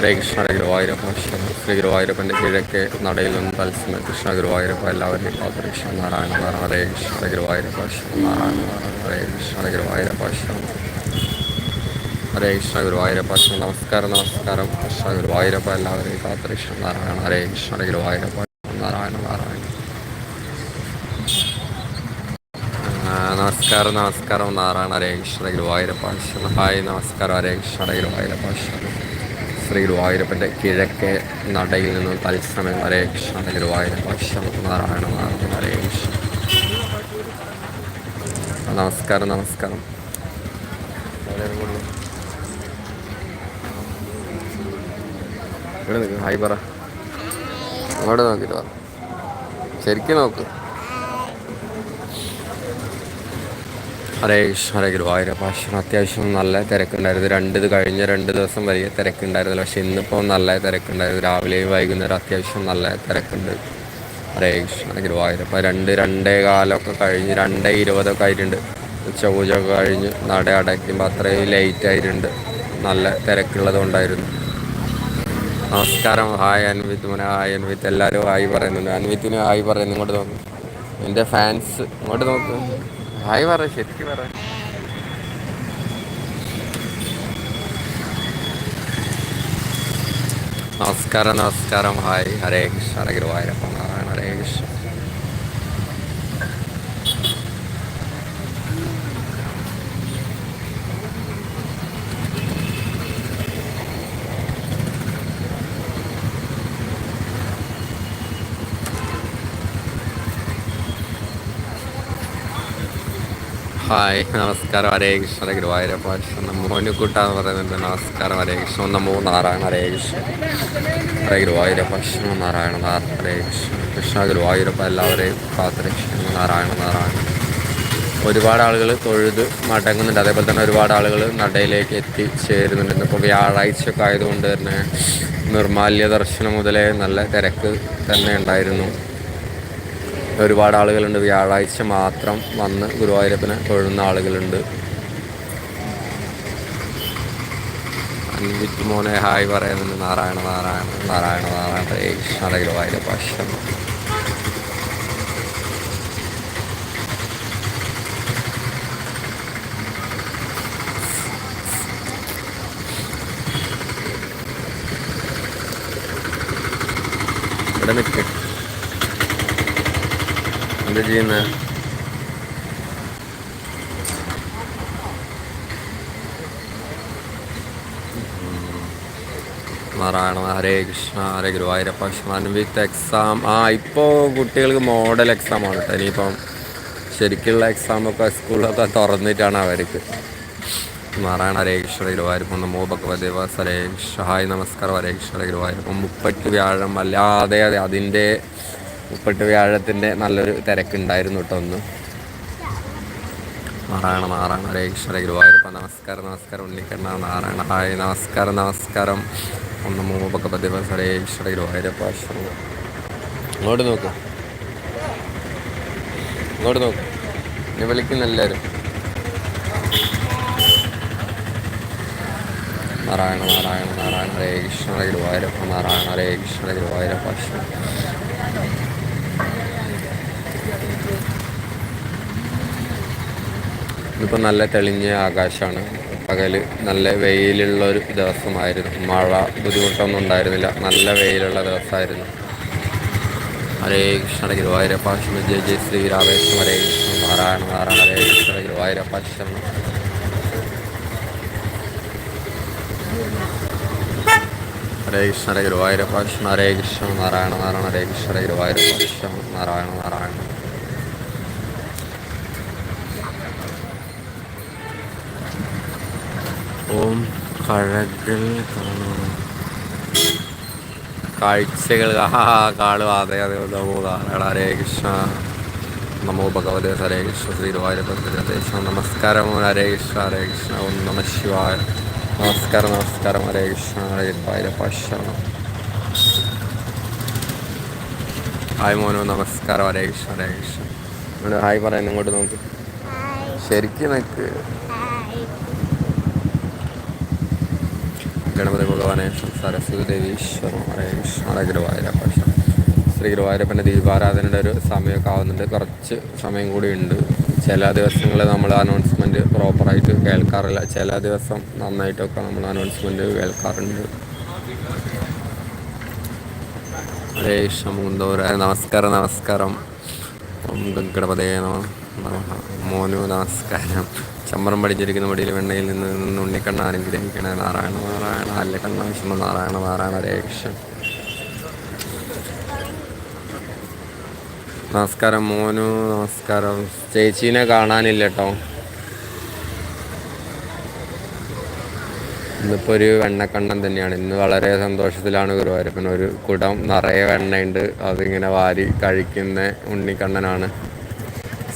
ഹരേ കൃഷ്ണ ഹരേ ഗുരുവായൂരപ്പ ശ്രീ ഗുരുവായൂരപ്പന്റെ കിഴക്ക് നടയിൽ നിന്ന് തത്സമയ കൃഷ്ണ ഗുരുവായൂരപ്പ എല്ലാവരെയും കാത്തുരക്ഷ നാരായണ നാരായണ ഹരേ കൃഷ്ണ ഹരേ ഗുരുവായൂരപ്പ നാരായണ ഹരേ കൃഷ്ണ ഹരേ ഗുരുവായൂരപ്പ ഹരേ കൃഷ്ണ ഗുരുവായൂരപ്പ നമസ്കാരം നമസ്കാരം. കൃഷ്ണ ഗുരുവായൂരപ്പ എല്ലാവരെയും കാത്തുരക്ഷ നാരായണ ഹരേ കൃഷ്ണ ഹരേ ഗുരുവായൂരപ്പ നാരായണ നാരായണ. നമസ്കാരം നമസ്കാരം. നാരായണ ഹരേ കൃഷ്ണ ഗുരുവായൂരപ്പ ഹായ് നമസ്കാരം ഹരേ കൃഷ്ണ ഗുരുവായൂരപ്പ ശ്രീ ഗുരുവായൂരപ്പന്റെ കിഴക്കേ നടയിൽ നിന്നും തത്സമയം ഹരേ കൃഷ്ണ ഗുരുവായൂരപ്പ നാരായണ നാരായണ ഹരേ കൃഷ്ണ. നമസ്കാരം നമസ്കാരം. ഇവിടെ ഹായ് പറ. അവിടെ നോക്കിയിട്ട് ശരിക്കും നോക്ക്. ഹരേ കൃഷ്ണ ഹരേ ഗുരുവായൂരപ്പ ശരണം അത്യാവശ്യം നല്ല തിരക്കുണ്ടായിരുന്നു. രണ്ട് ഇത് കഴിഞ്ഞ രണ്ട് ദിവസം വലിയ തിരക്കുണ്ടായിരുന്നില്ല. പക്ഷെ ഇന്നിപ്പോൾ നല്ല തിരക്കുണ്ടായിരുന്നു. രാവിലെയും വൈകുന്നേരം അത്യാവശ്യം നല്ല തിരക്കുണ്ട്. ഹരേ കൃഷ്ണ ഗുരുവായൂരപ്പ. രണ്ട് രണ്ടേ കാലമൊക്കെ കഴിഞ്ഞ് രണ്ടേ ഇരുപതൊക്കെ ആയിട്ടുണ്ട്. ഉച്ചപൂജയൊക്കെ കഴിഞ്ഞ് നട അടയ്ക്കുമ്പോൾ അത്രയും ലേറ്റ് ആയിട്ടുണ്ട്. നല്ല തിരക്കുള്ളതുകൊണ്ടായിരുന്നു. നമസ്കാരം. ഹായ് അൻവിത്ത് മോനെ. ഹായ് അൻവിത്ത്. എല്ലാവരും ഹായ് പറയുന്നുണ്ട്. അൻവിത്തിന് ഹായ് പറയുന്നു ഇങ്ങോട്ട് നോക്കും. എന്റെ ഫാൻസ് ഇങ്ങോട്ട് നോക്ക്. ഹായ് പറ ശരിക്കും പറ നമസ്കാരം നമസ്കാരം ഹായ് ഹരേ കൃഷ്ണ ഹരേ ഗുരുവായൂരപ്പ നാരായണ ഹരേ കൃഷ്ണ ഹായ് നമസ്കാരം. ഹരേ കൃഷ്ണ ഗുരുവായൂരപ്പ കൃഷ്ണ മോനുക്കുട്ടാന്ന് പറയുന്നുണ്ട് നമസ്കാരം. ഹരേ കൃഷ്ണ നമോ നാരായണ ഹരേ കൃഷ്ണ. ഹരേ ഗുരുവായൂരപ്പ നാരായണ നാരായണ ഹരേ കൃഷ്ണ. കൃഷ്ണ ഗുരുവായൂരപ്പ എല്ലാവരെയും കാത്തുരക്ഷിക്കുന്നു നാരായണ നാരായണ. ഒരുപാട് ആളുകൾ തൊഴുത് മടങ്ങുന്നുണ്ട്. അതേപോലെ തന്നെ ഒരുപാട് ആളുകൾ നടയിലേക്ക് എത്തിച്ചേരുന്നുണ്ട് ഇന്നിപ്പോൾ വ്യാഴാഴ്ച ഒക്കെ ആയതുകൊണ്ട് തന്നെ നിർമാല്യ ദർശനം മുതലേ നല്ല തിരക്ക് തന്നെ ഉണ്ടായിരുന്നു. ഒരുപാട് ആളുകളുണ്ട്. വ്യാഴാഴ്ച മാത്രം വന്ന് ഗുരുവായൂരപ്പനെ തൊഴുന്ന ആളുകളുണ്ട്. അൻവിറ്റ് മോനെ ഹായ് പറയുന്നുണ്ട്. നാരായണ നാരായണ നാരായണ നാരായണ. ഹരേ കൃഷ്ണ. ഹരേ ഗുരുവായൂരപ്പ. ശരണം ഇവിടെ നിൽക്ക്. എന്താ നാരായണ ഹരേ കൃഷ്ണ ഹരേ ഗുരുവായൂരപ്പ കൃഷ്ണൻ വിത്ത് എക്സാം ആ ഇപ്പോൾ കുട്ടികൾക്ക് മോഡൽ എക്സാം ആണ് കേട്ടോ ഇനിയിപ്പം ശരിക്കുള്ള എക്സാമൊക്കെ സ്കൂളൊക്കെ തുറന്നിട്ടാണ് അവർക്ക്. നാരായണ ഹരേ കൃഷ്ണ ഗുരുവായൂരപ്പം നമോ ഭഗവദേവ ഹരേ കൃഷ്ണ ഹായ് നമസ്കാരം. ഹരേ കൃഷ്ണ ഗുരുവായൂരപ്പം മുപ്പറ്റ് വ്യാഴം. അല്ലാതെ അതെ അതിന്റെ മുപ്പട്ട് വ്യാഴത്തിന്റെ നല്ലൊരു തിരക്കുണ്ടായിരുന്നു കേട്ടോ ഒന്ന് നാരായണ നാരായണ ഹരേ കൃഷ്ണ ഗുരുവായൂരപ്പ നമസ്കാരം നമസ്കാരം ഉണ്ണിക്കണ്ണ നാരായണ ഹായ് നമസ്കാരം നമസ്കാരം. ഒന്ന് മൂപ്പൊക്കെ ഭഗവദേവാസ് ഹരേ കൃഷ്ണ ഗുരുവായൂരപ്പ ഇങ്ങോട്ട് നോക്ക്. ഇങ്ങോട്ട് നോക്ക്. എന്നെ വിളിക്കുന്ന എല്ലാവരും. നാരായണ നാരായണ നാരായണ ഹരേ കൃഷ്ണ ഗുരുവായൂരപ്പ നാരായണ ഹരേ കൃഷ്ണ ഗുരുവായൂരപ്പ ഇന്നിപ്പോൾ നല്ല തെളിഞ്ഞ ആകാശമാണ് പകൽ നല്ല വെയിലുള്ള ഒരു ദിവസമായിരുന്നു. മഴ ബുദ്ധിമുട്ടൊന്നും ഉണ്ടായിരുന്നില്ല. നല്ല വെയിലുള്ള ദിവസമായിരുന്നു. ഹരേ കൃഷ്ണ ഗുരുവായൂരപ്പ ജയ ജയ ശ്രീരാമേശ്വരം ഹരേ കൃഷ്ണ നാരായണ നാരായണ ഹരേ കൃഷ്ണ ഗുരുവായൂരപ്പ ഹരേ കൃഷ്ണ ഗുരുവായൂരപ്പ ഹരേ കൃഷ്ണ നാരായണ നാരായണ ഹരേ കൃഷ്ണ ഗുരുവായൂരപ്പ നാരായണ നാരായണ ഓം കഴകൾ കാണുക കാഴ്ചകൾ. ആ കാണുക അതെ അതെ നമോ ഹരേ കൃഷ്ണ. നമോ ഭഗവത് ഹരേ കൃഷ്ണ ശ്രീ ഗുരുവായൂരപ്പ നമസ്കാരം ഹരേ കൃഷ്ണ ഹരേ കൃഷ്ണ. ഓം നമ ശിവായ. നമസ്കാരം നമസ്കാരം ഹരേ കൃഷ്ണ. ഹരേ ഗുരുവായൂരപ്പ ശരണം ഹായ് മോനു നമസ്കാരം ഹരേ കൃഷ്ണ ഹരേ കൃഷ്ണ. ഹായ് പറയാൻ ഇങ്ങോട്ട് നോക്ക്. ശരിക്കും നിൽക്ക് ഗണപതി ഭഗവാനെ സരസ്വതി ദേവി ഈശ്വരം ഹരേ കൃഷ്ണ ഹരേ ഗുരുവായൂരപ്പ ശ്രീ ഗുരുവായൂരപ്പന്റെ ദീപാരാധനയുടെ ഒരു സമയമൊക്കെ ആവുന്നുണ്ട്. കുറച്ച് സമയം കൂടി ഉണ്ട്. ചില ദിവസങ്ങളിൽ നമ്മൾ അനൗൺസ്മെന്റ് പ്രോപ്പറായിട്ട് കേൾക്കാറില്ല. ചില ദിവസം നന്നായിട്ടൊക്കെ നമ്മൾ അനൗൺസ്മെന്റ് കേൾക്കാറുണ്ട്. ഹരേ മുന്തോര നമസ്കാരം നമസ്കാരം. ഗണപതേ നമ. മോനു നമസ്കാരം. ചമ്മറം പഠിച്ചിരിക്കുന്ന മടിയിൽ വെണ്ണയിൽ നിന്ന് നിന്ന് ഉണ്ണിക്കണ്ണ അനുഗ്രഹിക്കണേ. നാരായണ നാരായണ അല്ലക്കണ്ണ വിഷ്ണു നാരായണ നാരായണ രേക്ഷ നമസ്കാരം മോനു നമസ്കാരം. ചേച്ചീനെ കാണാനില്ല കേട്ടോ ഇന്നിപ്പോൾ ഒരു വെണ്ണക്കണ്ണൻ തന്നെയാണ്. ഇന്ന് വളരെ സന്തോഷത്തിലാണ് ഗുരുവായൂരപ്പൻ. ഒരു കുടം നിറയെ വെണ്ണയുണ്ട്. അതിങ്ങനെ വാരി കഴിക്കുന്ന ഉണ്ണിക്കണ്ണനാണ്.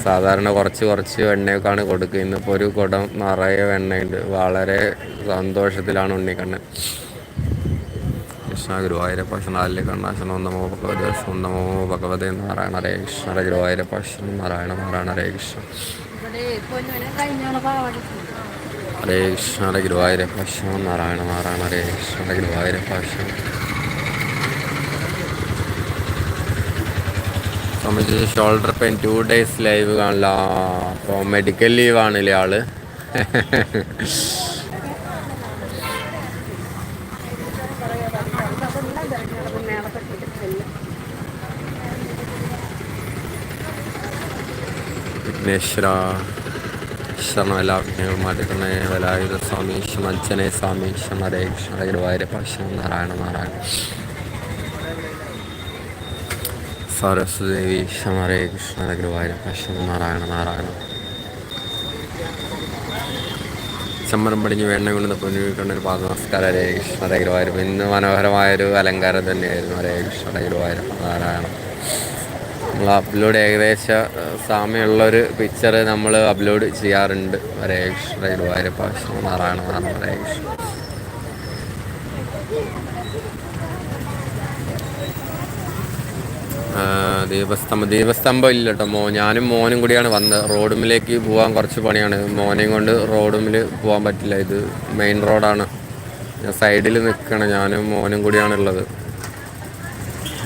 സാധാരണ കുറച്ച് കുറച്ച് വെണ്ണയൊക്കെയാണ് കൊടുക്കുക. ഇന്നിപ്പോൾ ഒരു കുടം നിറയെ വെണ്ണയുണ്ട് വളരെ സന്തോഷത്തിലാണ് ഉണ്ണിക്കണ്ണൻ. കൃഷ്ണ ഗുരുവായൂരപ്പ കണ്ണാശനം നമോ ഭഗവതി നമോ Bhagavathi Narayana Hare Krishna. Guruvayurappa Narayana Narayana Hare Krishna. Hare Krishna. Guruvayurappa Narayana Narayana Hare Krishna. Guruvayurappa Swamiji shoulder pain two days live കാണില്ല. അപ്പോൾ മെഡിക്കൽ ലീവ് ആണല്ലേ ആൾ. വിഘ്നേശ്വര ശരണം എല്ലാ വിഘ്നങ്ങളും വലായുധ സ്വാമി അഞ്ജനേ സ്വാമി ഹരേ കൃഷ്ണ ഗുരുവായൂരപ്പ നാരായണ നാരായണ സരസ്വതി ഹരേ കൃഷ്ണ ഗുരുവായൂരപ്പ നാരായണ നാരായണ. ചമ്മരം പടിഞ്ഞ് വേണ്ണ പുനരുവിക്കേണ്ട ഒരു പാദ നമസ്കാരം ഹരേ കൃഷ്ണ ഹരേ ഗുരുവായൂരപ്പ ഇന്ന് മനോഹരമായൊരു അലങ്കാരം തന്നെയായിരുന്നു ഹരേ കൃഷ്ണ ഹരേ ഗുരുവായൂരപ്പ നാരായണ. നമ്മൾ അപ്ലോഡ് ഏകദേശ സാമ്യമുള്ളൊരു പിക്ചർ നമ്മൾ അപ്ലോഡ് ചെയ്യാറുണ്ട്. ഹരേ കൃഷ്ണ ഗുരുവായൂരപ്പ നാരായണ നാരായണ. ഹരേ കൃഷ്ണ ദീപസ്തംഭം ദീപസ്തംഭം ഇല്ല കേട്ടോ മോ ഞാനും മോനും കൂടിയാണ് വന്നത്. റോഡുമിലേക്ക് പോകാൻ കുറച്ച് പണിയാണ്. മോനെയും കൊണ്ട് റോഡുമിൽ പോകാൻ പറ്റില്ല. ഇത് മെയിൻ റോഡാണ്. ഞാൻ സൈഡിൽ നിൽക്കണം ഞാനും മോനും കൂടിയാണ് ഉള്ളത്.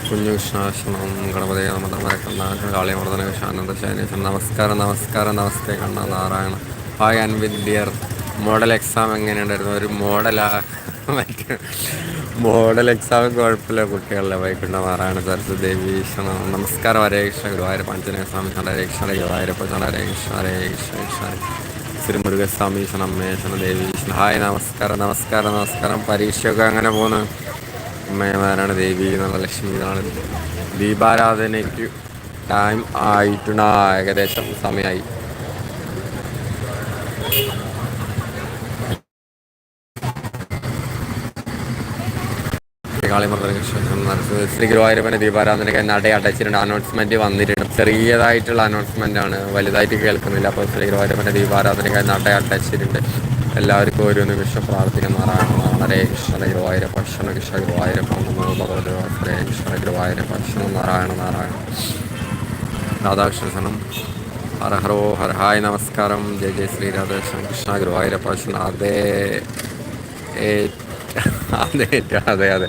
കുഞ്ഞു വിശ്വാസം ഗണപതി നമതമര കണ്ണ കാളിയമർദ്ദന വിശാനന്ദ ശൈനേശൻ നമസ്കാരം നമസ്കാരം നമസ്തേ Kanna Narayana. Hi Anvith dear model exam എങ്ങനെയുണ്ടായിരുന്നു? ഒരു മോഡലാ. മോഡൽ എക്സാം കുഴപ്പമില്ല. കുട്ടികളുടെ വൈകുണ്ഠ മാറാണ് സരസ്വതി ദേവി നമസ്കാരം. ഹരേ കൃഷ്ണ. ഗുരുവായൂർ അഞ്ജനേയ സ്വാമി ഹരേ കൃഷ്ണ. ഗുരുവായൂരപ്പ ഹരേ കൃഷ്ണ. ഹരേ കൃഷ്ണ കൃഷ്ണ ശ്രീ മുരുകസ്വാമി അമ്മേശ്വര ദേവി ഹായ് നമസ്കാരം നമസ്കാരം നമസ്കാരം. പരീക്ഷയൊക്കെ അങ്ങനെ പോകുന്നു അമ്മയമാരാണ് ദേവി എന്നുള്ള ലക്ഷ്മി ദീപാരാധനയ്ക്ക് ടൈം ആയിട്ടുണ്ട. ഏകദേശം സമയമായി ശ്രീ ഗുരുവായൂരപ്പന ദീപാരാധനയ്ക്ക് നട അടച്ചിട്ടുണ്ട് അനൗൺസ്മെന്റ് വന്നിട്ടുണ്ട് ചെറിയതായിട്ടുള്ള അനൗൺസ്മെന്റ് ആണ് വലുതായിട്ട് കേൾക്കുന്നില്ല അപ്പോൾ ശ്രീ ഗുരുവായൂരപ്പന ദീപാരാധനയ്ക്ക് നട അടച്ചിട്ടുണ്ട് എല്ലാവർക്കും ഓരോ നിമിഷം പ്രാർത്ഥിക്കുന്നതാണ് വളരെ കൃഷ്ണ ഗുരുവായൂരപ്പ കൃഷ്ണ കൃഷ്ണ ഗുരുവായൂരപ്പ നമോ ഭഗവതി ഹരേ കൃഷ്ണ ഗുരുവായൂരപ്പ കൃഷ്ണ നാരായണ നാരായണ രാധാകൃഷ്ണനം ഹര ഹരോ ഹര ഹായ് നമസ്കാരം ജയ ജയ ശ്രീ രാധാകൃഷ്ണ കൃഷ്ണ ഗുരുവായൂരപ്പ കൃഷ്ണ അതേ അതെ അതെ അതെ.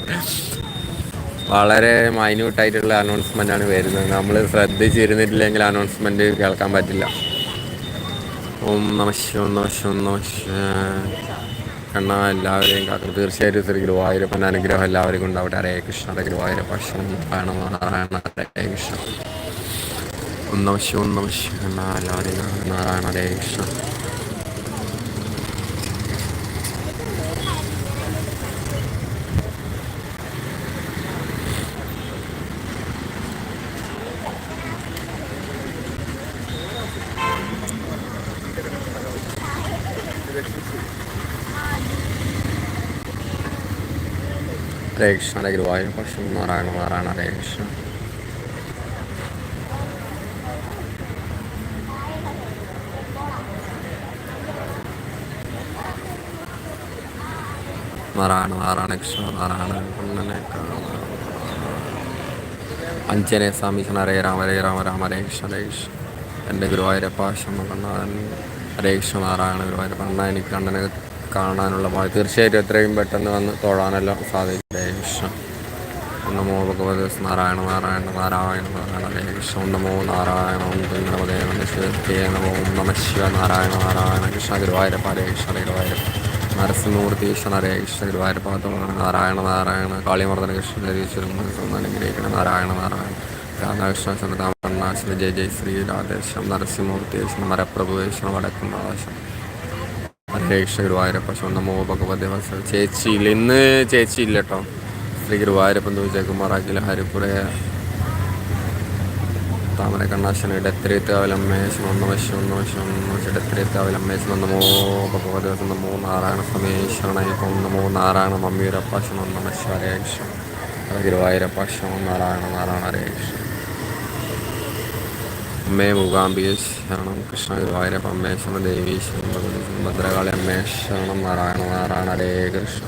വളരെ മൈന്യൂട്ടായിട്ടുള്ള അനൗൺസ്മെന്റ് ആണ് വരുന്നത്. നമ്മൾ ശ്രദ്ധിച്ചിരുന്നിട്ടില്ലെങ്കിൽ അനൗൺസ്മെന്റ് കേൾക്കാൻ പറ്റില്ല. ഓം നമശിവ നമശിവ നമശ കണ്ണ എല്ലാവരെയും കാക്കും തീർച്ചയായിട്ടും ശ്രീ ഗുരുവായൂരപ്പൻ അനുഗ്രഹം എല്ലാവരും ഉണ്ടാവട്ടെ. ഹരേ കൃഷ്ണ ഹരേ ഗുരുവായൂരപ്പ. നാരായണ നാരായണ ഹരേ കൃഷ്ണ. ഓം നമശ കണ്ണ എല്ലാവരെയും നാരായണ ഹരേ കൃഷ്ണ. ഹരേ കൃഷ്ണ ഹരേ ഗുരുവായൂർ പക്ഷം നാരായണ നാരായണ ഹരേ കൃഷ്ണ നാരായണ നാരായണ കൃഷ്ണ കണ്ണനെ അഞ്ചനെ സ്വാമി ഹരേ രാമ ഹരേ രാമ രാമ ഹരേ കൃഷ്ണ ഹരേ കൃഷ്ണ. എന്റെ ഗുരുവായൂരപ്പ ശമ കണ്ണൻ ഹരേ കൃഷ്ണ നാരായണ ഗുരുവായൂരപ്പ. അണ്ണ എനിക്ക് കണ്ണനെ കാണാനുള്ള ഭാഗ്യം തീർച്ചയായിട്ടും എത്രയും പെട്ടെന്ന് വന്ന് തൊഴാനെല്ലാം സാധിക്കും കൃഷ്ണ നമോ ഭഗവത് നാരായണ നാരായണ നാരായണ നാരായണ ഹരേ കൃഷ്ണ നമോ നാരായണ ഗംഗണപതേ നമ നമോ ശിവ നാരായണ നാരായണ കൃഷ്ണ ഗുരുവായൂരപ്പ ഹരേ നരസിംഹമൂർത്തി കൃഷ്ണ ഹരേ കൃഷ്ണ ഗുരുവായൂരപ്പാത്തോളാണ് നാരായണ നാരായണ കാളിമർദ്ദന കൃഷ്ണ ഹരീശ്വരം നാരായണ നാരായണ. രാധാകൃഷ്ണ ചന്ദ്രനാമകണ്ണാശന ജയ ജയ ശ്രീ രാധേശ്വരം നരസിംഹമൂർത്തി കൃഷ്ണ മരപ്രഭുവേശ്വരം വടക്കും നാശം ഹരേ കൃഷ്ണ ഗുരുവായൂരപ്പ ശിവ നമോ ഭഗവതി ചേച്ചി ഇല്ല ഇന്ന് ചേച്ചി ഇല്ല കേട്ടോ ശ്രീ ഗുരുവായൂരപ്പൻ വിജയകുമാറാക്കിൽ ഹരിപ്പുര താമര കണ്ണാശന ഇടത്തിരിത്താവലമ്മേശം ഒന്ന് വശം ഒന്ന് വശം ഒന്ന് വശം ഇടത്തിരിത്താവലമ്മേശം നമോ ഭഗവതി നമോ നാരായണ സമേശ്വരണയപ്പം നമോ നാരായണ മമ്മിയൂരപ്പാശം നമ ഗുരുവായൂരപ്പ ഗുരുവായൂരപ്പാശം നാരായണ നാരായണ രേക്ഷം അമ്മേ മൂകാംബിക ശരണം. കൃഷ്ണ ഗുരുവായൂരപ്പ അമ്മേ ശരണ. ദേവി ശരണം ഭദ്രകാളി അമ്മേ ശരണം. നാരായണ നാരായണ. ഹരേ കൃഷ്ണ.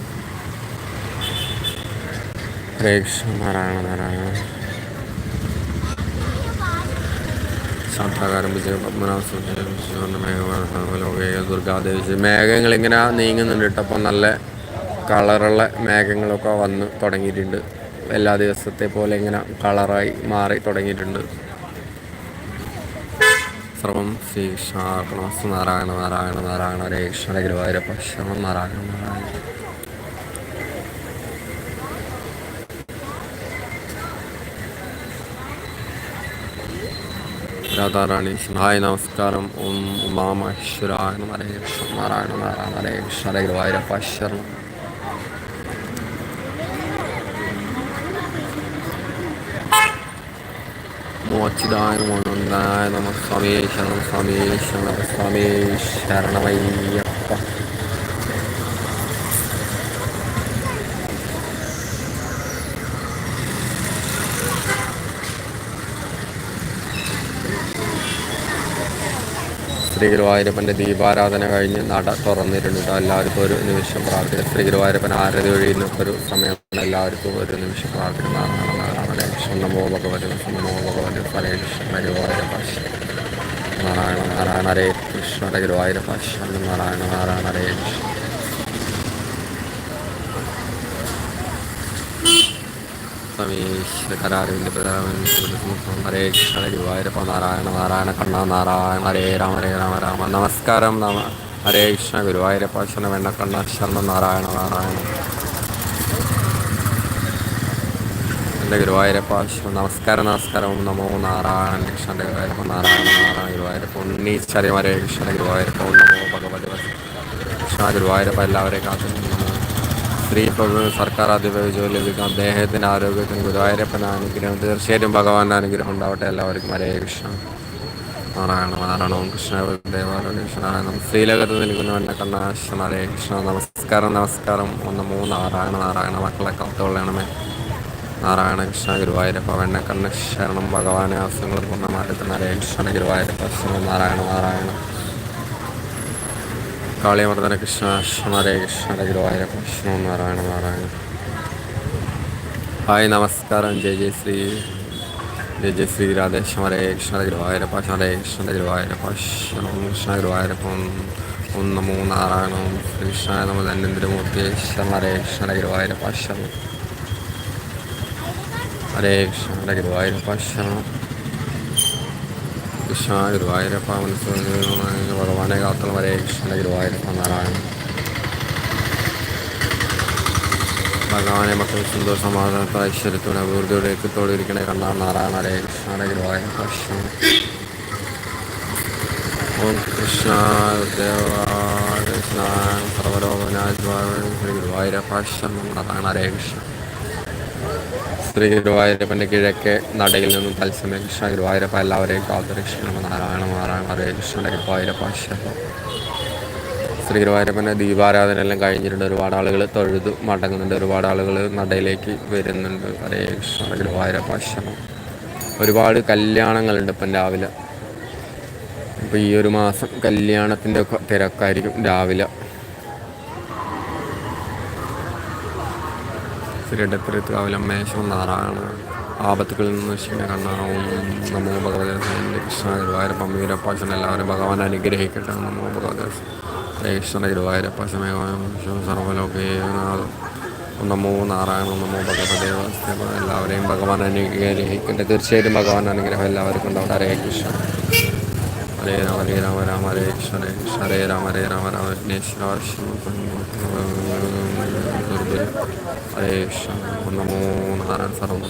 ഹരേ കൃഷ്ണ. നാരായണ നാരായണ. ശാസ്ത്രകാരം വിജയ പത്മനാഭ ദുർഗാദേവി മേഘങ്ങൾ ഇങ്ങനെ നീങ്ങുന്നുണ്ട് കേട്ടപ്പോൾ നല്ല കളറുള്ള മേഘങ്ങളൊക്കെ വന്ന് തുടങ്ങിയിട്ടുണ്ട്. എല്ലാ ദിവസത്തെ പോലെ ഇങ്ങനെ കളറായി മാറി തുടങ്ങിയിട്ടുണ്ട്. സർവം ശ്രീ കൃഷ്ണാർപ്പണമസ്തു നാരായണ നാരായണ നാരായണ ഹരേ കൃഷ്ണ ഗുരുവായൂരപ്പ ശരണം നാരായണ നാരായണ. രാധാറാണി ഹായ് നമസ്കാരം. ഓം ഉമാമേശ്വരായ ഹരേ കൃഷ്ണ നാരായണ നാരായണ ഹരേ കൃഷ്ണ ഹരേ ഗുരുവായൂരപ്പ മോച്ചിതായ മോനന്ദായ നമ സ്വാമി ശരണം സ്വാമി ശരണം സ്വാമി ശരണമയ്യപ്പ ശ്രീ ഗുരുവായൂരപ്പന്റെ ദീപാരാധന കഴിഞ്ഞ് നട തുറന്നിരുന്നിട്ട് എല്ലാവർക്കും ഒരു നിമിഷം പ്രാർത്ഥന. ശ്രീ ഗുരുവായൂരപ്പൻ ആരതി ഒഴിയുന്ന ഒരു സമയമാണ്. എല്ലാവർക്കും ഒരു നിമിഷം പ്രാർത്ഥന. നാരായണ കൃഷ്ണ നമോ ഭഗവതി നമോ ഭഗവതി ഹരേ ഗുരുവായൂരപ്പ നാരായണ നാരായണ ഹരേ കൃഷ്ണ ഗുരുവായൂരപ്പ നാരായണ നാരായണ ഹരേ കൃഷ്ണ ഹരേ കൃഷ്ണ ഗുരുവായൂരപ്പ നാരായണ നാരായണ കണ്ണ നാരായണ ഹരേ രാമ ഹരേ രാമ രാമ നമസ്കാരം. നമ ഹരേ കൃഷ്ണ ഗുരുവായൂരപ്പ ശരണ വെണ്ണക്കണ്ണ ശരണം നാരായണ നാരായണ. എന്റെ ഗുരുവായൂരപ്പ നമസ്കാരം നമസ്കാരം. നമോ നാരായണ കൃഷ്ണന്റെ ഗുരുവായൂരപ്പ നാരായണ നാരായണ ഗുരുവായൂരപ്പ. ഉണ്ണീശ്വരമാരെ ഹരേ കൃഷ്ണ ഗുരുവായൂരപ്പ. നമോ ഭഗവതി കൃഷ്ണ ഗുരുവായൂരപ്പ എല്ലാവരെയും കാത്തു സ്ത്രീ സർക്കാർ അധിപ ജോലി ലഭിക്കും അദ്ദേഹത്തിന്റെ ആരോഗ്യത്തിന് ഗുരുവായൂരപ്പൻ അനുഗ്രഹം. തീർച്ചയായിട്ടും ഭഗവാന്റെ അനുഗ്രഹം ഉണ്ടാവട്ടെ എല്ലാവർക്കും. ഹരേ കൃഷ്ണ. നാരായണ നാരായണ ഓം കൃഷ്ണ. ദേവാലയം ശ്രീലകത്ത് നിൽക്കുന്ന എന്നെ കണ്ണാശന ഹരേ കൃഷ്ണ. നമസ്കാരം നമസ്കാരം. ഒന്ന് മൂന്ന് നാരായണ നാരായണ. മക്കളെ കാത്തുകൊള്ളണമേ. നാരായണ കൃഷ്ണ ഗുരുവായൂരപ്പ വെണ്ണക്കണ്ണ ശരണം ഭഗവാനെ ആസങ്ങൾ പൂർണമായിട്ട് നാരായണ കൃഷ്ണ ഗുരുവായൂരപ്പ നാരായണ നാരായണ. കാളിയമർദ്ദന കൃഷ്ണ ഹരേ കൃഷ്ണ ഗുരുവായൂരപ്പ കൃഷ്ണ നാരായണ നാരായണ. ഹായ് നമസ്കാരം. ജയ ജയ ശ്രീ. ജയ ജയ ശ്രീ രാധേശ്വര ഹരേ കൃഷ്ണ ഗുരുവായൂരപ്പ ഹരേ കൃഷ്ണ ഗുരുവായൂരപ്പ കൃഷ്ണ ഗുരുവായൂരപ്പ. ഒന്ന് നമോ നാരായണം ശ്രീകൃഷ്ണ നമ ധന്യന്ദ്രമൂർത്തി ശരണ ഹരേ കൃഷ്ണ ഗുരുവായൂരപ്പ ശരണം ഹരേ കൃഷ്ണ ഗുരുവായൂരപ്പ ശരണം കൃഷ്ണ ഗുരുവായൂരപ്പ മനസ്സിൽ ഭഗവാനെ കാത്തളം വരെ കൃഷ്ണ ഗുരുവായൂരപ്പ നാരായണൻ ഭഗവാനെ മക്കൾ സന്തോഷ സമാധാനത്തെ ഐശ്വര്യത്തോടെ അഭിവൃദ്ധിയോടെ ഏക്കത്തോടെ ഇരിക്കണേ കണ്ണാർ നാരായണ ഹരേ കൃഷ്ണ ഗുരുവായൂരപ്പ കൃഷ്ണ ഓം കൃഷ്ണ ദേവകൃഷ്ണ സർവലോകനാഥ് ഗുരുവായൂരപ്പ ശരണം നാരായണ ഹരേ ശ്രീ ഗുരുവായൂരപ്പന്റെ കിഴക്ക് നടയിൽ നിന്നും തത്സമയം കൃഷ്ണ ഗുരുവായൂരപ്പ എല്ലാവരെയും കാത്തുരക്ഷിക്കണം നാരായണ നാരായണ ഹരേ കൃഷ്ണ ഗുരുവായൂരപ്പ ശ്രീ ഗുരുവായൂരപ്പന്റെ ദീപാരാധന എല്ലാം കഴിഞ്ഞിട്ടുണ്ട്. ഒരുപാട് ആളുകൾ തൊഴുതു മടങ്ങുന്നുണ്ട്. ഒരുപാട് ആളുകൾ നടയിലേക്ക് വരുന്നുണ്ട്. ഹരേ കൃഷ്ണ ഗുരുവായൂരപ്പ ഒരുപാട് കല്യാണങ്ങളുണ്ട് ഇപ്പം രാവിലെ. അപ്പോൾ ഈ ഒരു മാസം കല്യാണത്തിന്റെ ഒക്കെ തിരക്കായിരിക്കും രാവിലെ. ശ്രീടത്തിരുത്തുകാവിലമ്മേശ്വരം നാരായണ ആപത്തുകളിൽ നിന്ന് ശിവനെ കണ്ണാവും നമോ ഭഗവതി കൃഷ്ണ ഗുരുവായൂരപ്പ മീരപ്പാശൻ എല്ലാവരും ഭഗവാൻ അനുഗ്രഹിക്കട്ടെ നമോ ഭഗവതി ഹരേ കൃഷ്ണ ഗുരുവായൂരപ്പ സമയ സർവലോകേനാഥം നമോ നാരായണ നമോ ഭഗവതേ വാസ്തവ എല്ലാവരെയും ഭഗവാൻ അനുഗ്രഹിക്കട്ടെ തീർച്ചയായിട്ടും ഭഗവാൻ അനുഗ്രഹം എല്ലാവർക്കും ഉണ്ടാവും ഹരേ കൃഷ്ണ ഹരേ രാമ ഹരേ രാമ രാമ ഹരേ കൃഷ്ണ ഹരേ കൃഷ്ണ ഹരേ രാമ ഹരേ രാമ രാമ വിഘ്നേശ്വര ഹരേ കൃഷ്ണ നമോ നാരായണ സർവം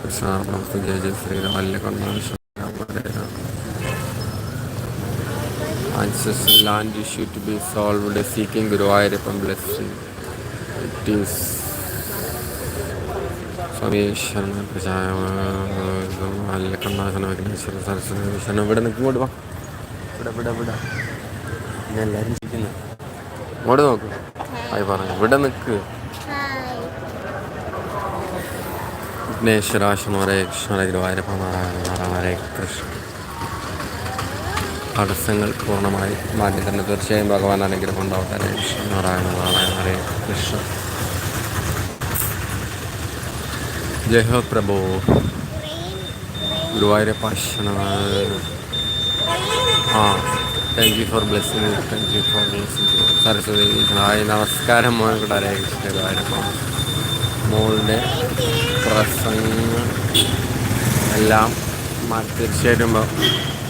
കൃഷ്ണ ജയ ജയ ശ്രീരാം വല്യ കണ്ണാ ancestral land issue to be solved seeking Guru Ayappan blessing. It is സമീശ്വരൻ കണ്ണാശന Vighneshwara Saraswati വിശ്വനം ഇവിടെ നിൽക്കും ഇങ്ങോട്ട് വാ. ഇവിടെ ഇവിടെ ഇവിടെ. എല്ലാവരും ചിരിക്കുന്നു. ഇങ്ങോട്ട് നോക്ക്. ആയി പറഞ്ഞു. ഇവിടെ നിൽക്ക് വിഘ്നേശ്വരാശന ഹരേ കൃഷ്ണ ഗുരുവായൂരപ്പ നാരായണ കൃഷ്ണ തടസ്സങ്ങൾ പൂർണമായി മാറ്റി തന്നെ തീർച്ചയായും ഭഗവാൻ അനുഗ്രഹം ഉണ്ടാവട്ടെ. ഹരേ കൃഷ്ണ നാരായണ നാരായണ ഹരേ കൃഷ്ണ. ജയ പ്രഭു. ഗുരുവായൂരപ്പ ആ thank you for blessing thank you for blessing Saraswathi നമസ്കാരം മോനെ കൂടെ ഹരേ കൃഷ്ണ ഗുരുവായൂരപ്പ. മോളുടെ പ്രസംഗം എല്ലാം തീർച്ചയായിട്ടും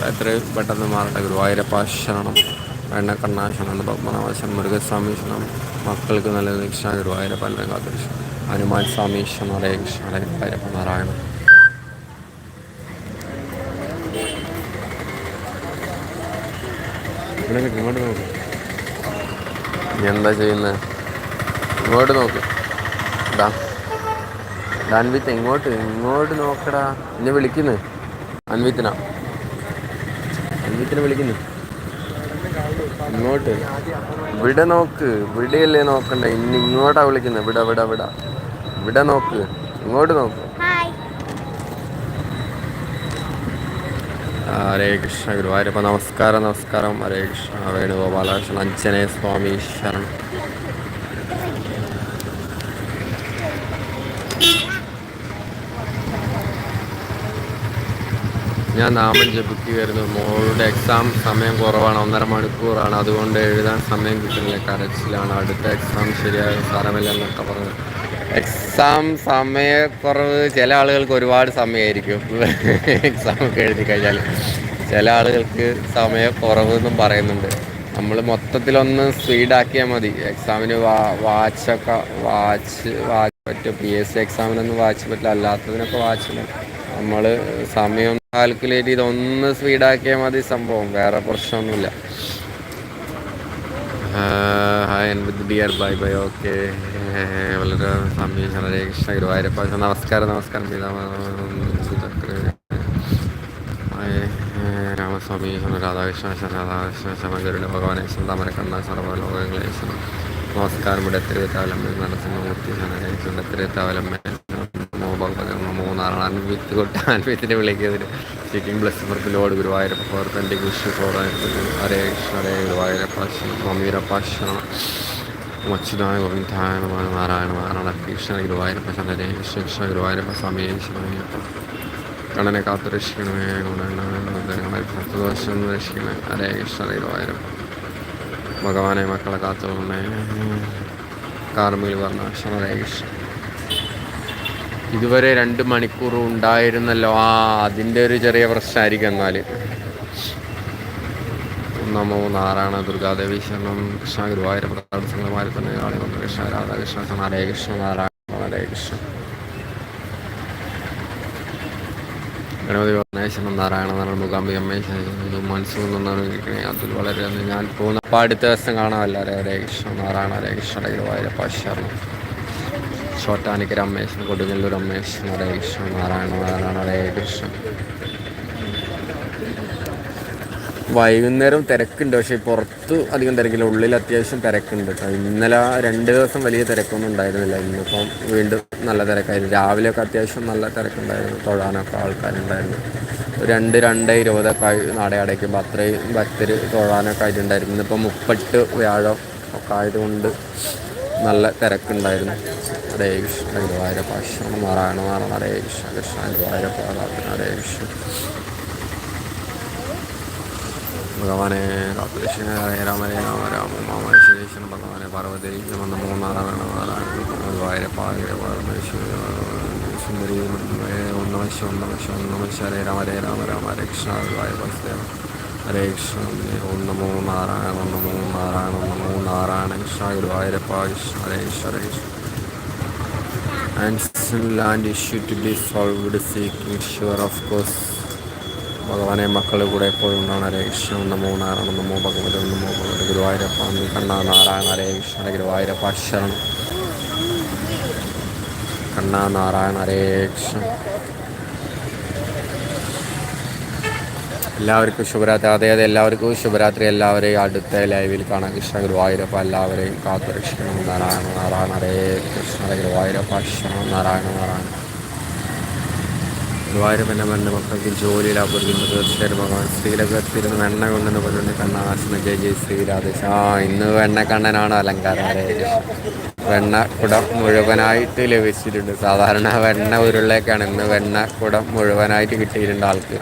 എത്രയും പെട്ടെന്ന് മാറട്ടെ. ഗുരുവായൂരപ്പ ശരണം വേണ്ട കണ്ണാശരണം പത്മനാഭശൻ മുരുകസ്വാമി ശരണം മക്കൾക്ക് നല്ല ദീക്ഷ ഗുരുവായൂരപ്പ അല്ലെങ്കിൽ കാത്തിരിച്ചു ഹനുമാൻ സ്വാമി ശരണം ഹരേ കൃഷ്ണ ഹരേ ഗുരുവായൂരപ്പ നാരായണ. ഇങ്ങോട്ട് നോക്ക്. എന്താ ചെയ്യുന്നത്? ഇങ്ങോട്ട് നോക്ക്. ഇതാ അൻവിത്ത് എങ്ങോട്ട്? ഇങ്ങോട്ട് നോക്കടാ? എന്നെ വിളിക്കുന്നു. അൻവിത്തിനാ. അൻവിത്തിനെ വിളിക്കുന്നു. ഇങ്ങോട്ട് ഇവിടെ നോക്ക്. ഇവിടെയല്ലേ നോക്കണ്ട. ഇന്ന് ഇങ്ങോട്ടാ വിളിക്കുന്നത് ഇവിടെ ഇവിടെ ഇവിടെ ഇവിടെ നോക്ക്. ഇങ്ങോട്ട് നോക്ക്. ഹരേ കൃഷ്ണ ഗുരുവായൂരപ്പ. നമസ്കാരം നമസ്കാരം. ഹരേ കൃഷ്ണ. വേണുഗോപാലകൃഷ്ണൻ അഞ്ജനേ സ്വാമി ശരണം ഞാൻ നാമം ജപിക്കുകയായിരുന്നു. മോളുടെ എക്സാം സമയം കുറവാണ്. ഒന്നര മണിക്കൂറാണ്. അതുകൊണ്ട് എഴുതാൻ സമയം കിട്ടുന്നില്ല. കരച്ചിലാണ്. അടുത്ത എക്സാം ശരിയായ സാരമില്ല എന്നൊക്കെ പറഞ്ഞു. എക്സാം സമയക്കുറവ് ചില ആളുകൾക്ക് ഒരുപാട് സമയമായിരിക്കും. എക്സാം ഒക്കെ എഴുതി കഴിഞ്ഞാൽ ചില ആളുകൾക്ക് സമയക്കുറവ് എന്നും പറയുന്നുണ്ട്. നമ്മൾ മൊത്തത്തിലൊന്ന് സ്പീഡാക്കിയാൽ മതി. എക്സാമിന് വാ വാച്ചൊക്കെ വാച്ച് വാച്ച് പറ്റും. പി എസ് സി എക്സാമിനൊന്നും വാച്ച് പറ്റില്ല. അല്ലാത്തതിനൊക്കെ വാച്ച് നമ്മൾ സമയം കാൽക്കുലേറ്റ് ചെയ്ത് ഒന്ന് സ്പീഡാക്കിയാൽ മതി സംഭവം. വേറെ പ്രശ്നമൊന്നുമില്ല. Hi with dear bye bye okay വളരെ സമയം ഹരേ കൃഷ്ണ ഗുരുവായൂരപ്പ നമസ്കാരം നമസ്കാരം രാമസ്വാമി രാധാകൃഷ്ണ രാധാകൃഷ്ണ ശമഗരുഡ ഭഗവാനെ സന്താമര കണ്ണ സർവലോകങ്ങളേശ്വരം നമസ്കാരം ഇവിടെ തിരുവത്താവലമ്മ നരസിംഹമൂർത്തി ഹരേ തിരുവത്താവലമ്മ അൻവിത്ത് തൊട്ട് അൻവിത്തിനെ വിളിക്കുന്നതിന് seeking bless for lord Guruvayurappa തന്റെ കൃഷ്ണ ഫോറായിരുന്നു ഹരേ കൃഷ്ണ ഹരേ ഗുരുവായൂരപ്പ സ്വാമിയൂരപ്പ ശരണം മച്ചിതായ ഗോവിന്ദായ നാരായണ നാരായണ കൃഷ്ണ ഗുരുവായൂരപ്പ ചന്ദ്രനെ കൃഷ്ണ കൃഷ്ണ ഗുരുവായൂരപ്പ സമയം ശരണയ്യപ്പ കണ്ണനെ കാത്തു രക്ഷിക്കണമേ ഗുണങ്ങളെ ഭക്തദോഷം രക്ഷിക്കണേ ഹരേ കൃഷ്ണ ഗുരുവായൂരപ്പ. ഭഗവാനെ മക്കളെ കാത്തുകൊള്ളണേ കാർമിൽ പറഞ്ഞ ഹരേ കൃഷ്ണ. ഇതുവരെ രണ്ട് മണിക്കൂർ ഉണ്ടായിരുന്നല്ലോ. ആ അതിന്റെ ഒരു ചെറിയ പ്രശ്നമായിരിക്കും എന്നാൽ നമോ നാരായണ ദുർഗാദേവി ശരണം. കൃഷ്ണ ഗുരുവായൂർ പ്രധാനമാരി തന്നെ കാളിമന്ത്ര കൃഷ്ണ രാധാകൃഷ്ണ ഹരേ കൃഷ്ണ നാരായണ ഹരേ കൃഷ്ണ ഗണപതി പരമേശ്വരൻ നാരായണ നാരായണ മുഖാംബി അമ്മേശ്വരൻ നിന്നാണ് അതിൽ വളരെ ഞാൻ പോകുന്ന അപ്പോൾ അടുത്ത ദിവസം കാണാമല്ലോ ഹരേ കൃഷ്ണ നാരായണ ഹരേ കൃഷ്ണ ഗുരുവായൂരപ്പ ശരണം. ചോട്ടാനിക്ക് രമേശൻ കൊടുങ്ങല്ലൂർ രമേശ് ഹരേ കൃഷ്ണ നാരായണ നാരായണ ഹരേ കൃഷ്ണ വൈകുന്നേരം തിരക്കുണ്ട് പക്ഷേ പുറത്ത് അധികം തിരക്കില്ല. ഉള്ളിൽ അത്യാവശ്യം തിരക്കുണ്ട് കേട്ടോ. ഇന്നലെ രണ്ട് ദിവസം വലിയ തിരക്കൊന്നും ഉണ്ടായിരുന്നില്ല. ഇന്നിപ്പം വീണ്ടും നല്ല തിരക്കായിരുന്നു. രാവിലെയൊക്കെ അത്യാവശ്യം നല്ല തിരക്കുണ്ടായിരുന്നു. തൊഴാനൊക്കെ ആൾക്കാരുണ്ടായിരുന്നു. രണ്ട് രണ്ട് ഇരുപതൊക്കെ നട അടയ്ക്കുമ്പോൾ അത്രയും ഭക്തർ തൊഴാനൊക്കെ ആയിട്ടുണ്ടായിരുന്നു. ഇന്നിപ്പം മുപ്പട്ട് വ്യാഴം ഒക്കെ ആയതുകൊണ്ട് നല്ല തിരക്കുണ്ടായിരുന്നു. ഹരേ കൃഷ്ണ ഗുരുവായൂരപ്പ ശ്രീ നാരായണ നാരായണ ഹരേ കൃഷ്ണ കൃഷ്ണ ഗുരുവായൂരപ്പ ഹരേ കൃഷ്ണ ഭഗവാനെ കാത്തുരക്ഷിക്കണേ ഹരേ രാമ ഹരേ രാമ രാമ മാമ ശേഷൻ ഭഗവാനെ പാർവതി വന്ന മൂന്നാറാണ് സുന്ദരി ഒന്നമ ശിവ ഒന്നമ ശിവ ഒന്നമ ശിവ ഹരേ രാമ ഹരേ രാമ രാമ ഹരേ കൃഷ്ണ ഗുരുവായ വാസുദേവ ഹരേ കൃഷ്ണ ഓം നമോ നാരായണ ഓം നമോ നാരായണ ഓം നമോ Narayana Krishna Guruvayurappa Krishna Hare Krishna Hare Krishna and land issue to be solved seeking sure of course ഭഗവാനെ മക്കൾ കൂടെ എപ്പോഴും ഉണ്ടാണ് ഹരേ കൃഷ്ണ നമോ നാരായണ നമോ ഭഗവതി നമോ ഭഗവതി ഗുരുവായൂരപ്പ നീ കണ്ണ നാരായണ ഹരേ കൃഷ്ണ ഗുരുവായൂരപ്പ ശരണം. കണ്ണ നാരായണ ഹരേ കൃഷ്ണ. എല്ലാവർക്കും ശുഭരാത്രി. അതെ അതെ എല്ലാവർക്കും ശുഭരാത്രി. എല്ലാവരെയും അടുത്ത ലൈവിൽ കാണാൻ കൃഷ്ണ ഗുരുവായൂരപ്പ എല്ലാവരെയും കാത്തുരക്ഷിക്കണം. നാരായണ നാരായണ ഹരേ കൃഷ്ണ ഗുരുവായൂരപ്പ ശരണം നാരായണ നാരായണ. ഗുരുവായൂരപ്പന്റെ മണ്ണ് മക്കൾക്ക് ജോലിയിലാകുന്നു തീർച്ചയായിട്ടും ഭഗവാൻ ശ്രീലകത്തിരുന്ന് വെണ്ണ കൊണ്ടെന്ന് പറഞ്ഞുകൊണ്ട് കണ്ണാശന ജയ ജയ ശ്രീരാധേശ ആ ഇന്ന് വെണ്ണ കണ്ണനാണ് അലങ്കാരം. ഹരേ കൃഷ്ണ. വെണ്ണ കുടം മുഴുവനായിട്ട് ലഭിച്ചിട്ടുണ്ട്. സാധാരണ വെണ്ണ ഉരുളിലേക്കാണ് ഇന്ന് വെണ്ണ കുടം മുഴുവനായിട്ട് കിട്ടിയിട്ടുണ്ട് ആൾക്ക്.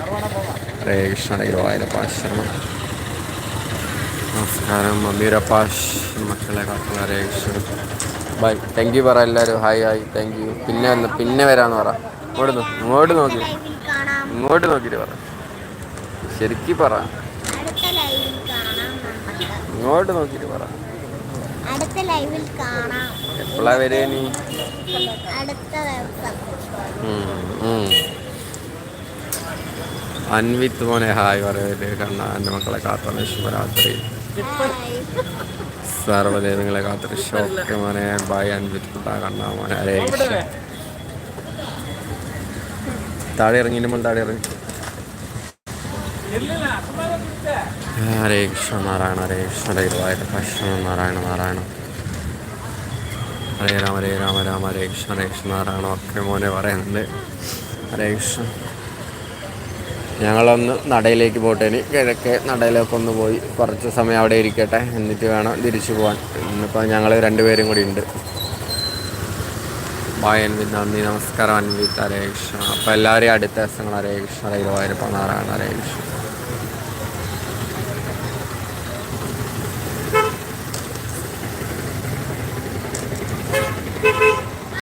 ഹരേ കൃഷ്ണ ഹരേ ഗുരുവായൂരപ്പ ശരണം നമസ്കാരം മമ്മീരപ്പാഷ് മക്കളെ കാത്തു Hare Krishna bye thank you പറ എല്ലാവരും ഹായ് ഹായ് താങ്ക് യു പിന്നെ വന്ന് പിന്നെ വരാമെന്ന് പറ. ഇങ്ങോട്ട് ഇങ്ങോട്ട് നോക്കി. ലൈവിൽ കാണാം ഇങ്ങോട്ട് നോക്കിയിട്ട് പറ. ശരിക്കും പറ. അടുത്ത ലൈവിൽ കാണാം നമുക്ക് ഇങ്ങോട്ട് നോക്കിയിട്ട് പറ. അടുത്ത ലൈവിൽ കാണാം എപ്പോഴാ വരെ നീ? അടുത്ത ദിവസം. ഉം, ഉം. അൻവിത്ത് മോനെ ഹായ് പറയൽ കണ്ണ എന്റെ മക്കളെ കാത്തണ ശുഭരാത്രി. നിങ്ങളെ കാത്തൊരു ഷോക്ക് മോനെ. ബൈ അൻവിത്ത് കുട്ടാ കണ്ണ മോനെ. കൃഷ്ണ. താഴെ ഇറങ്ങി നമ്മൾ താഴെ ഇറങ്ങി. ഹരേ കൃഷ്ണ നാരായണ ഹരേ കൃഷ്ണ. ഗുരുവായൂർ കൃഷ്ണ നാരായണ നാരായണ. ഹരേ രാമ ഹരേ രാമ രാമ ഹരേ കൃഷ്ണ ഹരേ കൃഷ്ണ നാരായണ ഒക്കെ മോനെ പറയുന്നുണ്ട്. ഹരേ കൃഷ്ണ. ഞങ്ങളൊന്ന് നടയിലേക്ക് പോട്ടെ. ഇനി കിഴക്കെ നടയിലേക്ക് ഒന്ന് പോയി കുറച്ച് സമയം അവിടെ ഇരിക്കട്ടെ. എന്നിട്ട് വേണം തിരിച്ചു പോകാൻ ഇന്നിപ്പോൾ ഞങ്ങൾ രണ്ടുപേരും കൂടി ഉണ്ട്. ബായ് അൻവി നന്ദി. നമസ്കാരം അൻവിത് ഹരേ കൃഷ്ണ. അപ്പോൾ എല്ലാവരെയും അടുത്ത ദിവസങ്ങൾ. ഹരേ കൃഷ്ണ. ഹരേ ഗുരുവായൂരപ്പ നാരായണ ഹരേ കൃഷ്ണ.